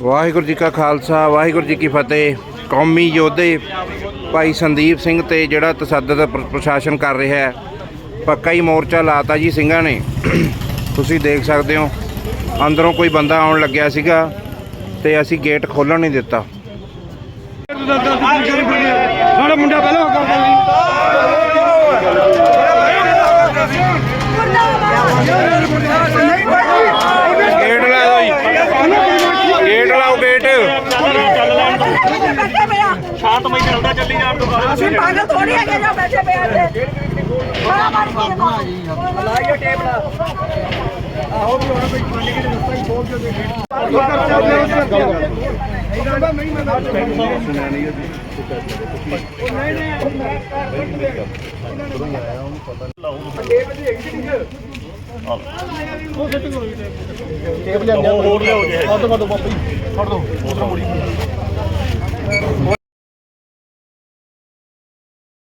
ਵਾਹਿਗੁਰੂ ਜੀ ਕਾ ਖਾਲਸਾ ਵਾਹਿਗੁਰੂ ਜੀ ਕੀ ਫਤਿਹ। ਕੌਮੀ ਯੋਧੇ ਭਾਈ ਸੰਦੀਪ ਸਿੰਘ ਤੇ ਜਿਹੜਾ ਤਸੱਦਦ ਪ੍ਰ- ਪ੍ਰਸ਼ਾਸਨ ਕਰ ਰਿਹਾ ਹੈ ਪੱਕਾ ਹੀ ਮੋਰਚਾ ਲਾਤਾ ਜੀ ਸਿੰਘਾਂ ਨੇ। ਤੁਸੀਂ ਦੇਖ ਸਕਦੇ ਹੋ ਅੰਦਰੋਂ ਕੋਈ ਬੰਦਾ ਆਉਣ ਲੱਗਿਆ ਸੀਗਾ ਤੇ ਅਸੀਂ ਗੇਟ ਖੋਲਣ ਨਹੀਂ ਦਿੱਤਾ। ਸਾਡਾ ਮੁੰਡਾ ਪਹਿਲਾਂ ਹੋ ਕਰਦਾ ਗੇਟ ਲਾ ਦਿਓ ਜੀ ਗੇਟ ਲਾਓ ਗੇਟ ਸ਼ਾਂਤਮਈ ਚੱਲਦਾ ਚੱਲੀ ਜਾਣ ਤੋਂ ਅਸੀਂ ਪਾਗਲ ਥੋੜੀ ਹੈਗੇ ਜੋ ਬੈਠੇ ਪਏ ਆ ਇੱਥੇ। ਬੜਾ ਮਾਰੀ ਲਾਈਏ ਟੇਪ ਲਾ। ਹੋਰ ਲਿਆਓ ਜੇ। ਫੜ ਦੋ ਫੜ ਦੋ। ਉਧਰ ਮੁੜੀ।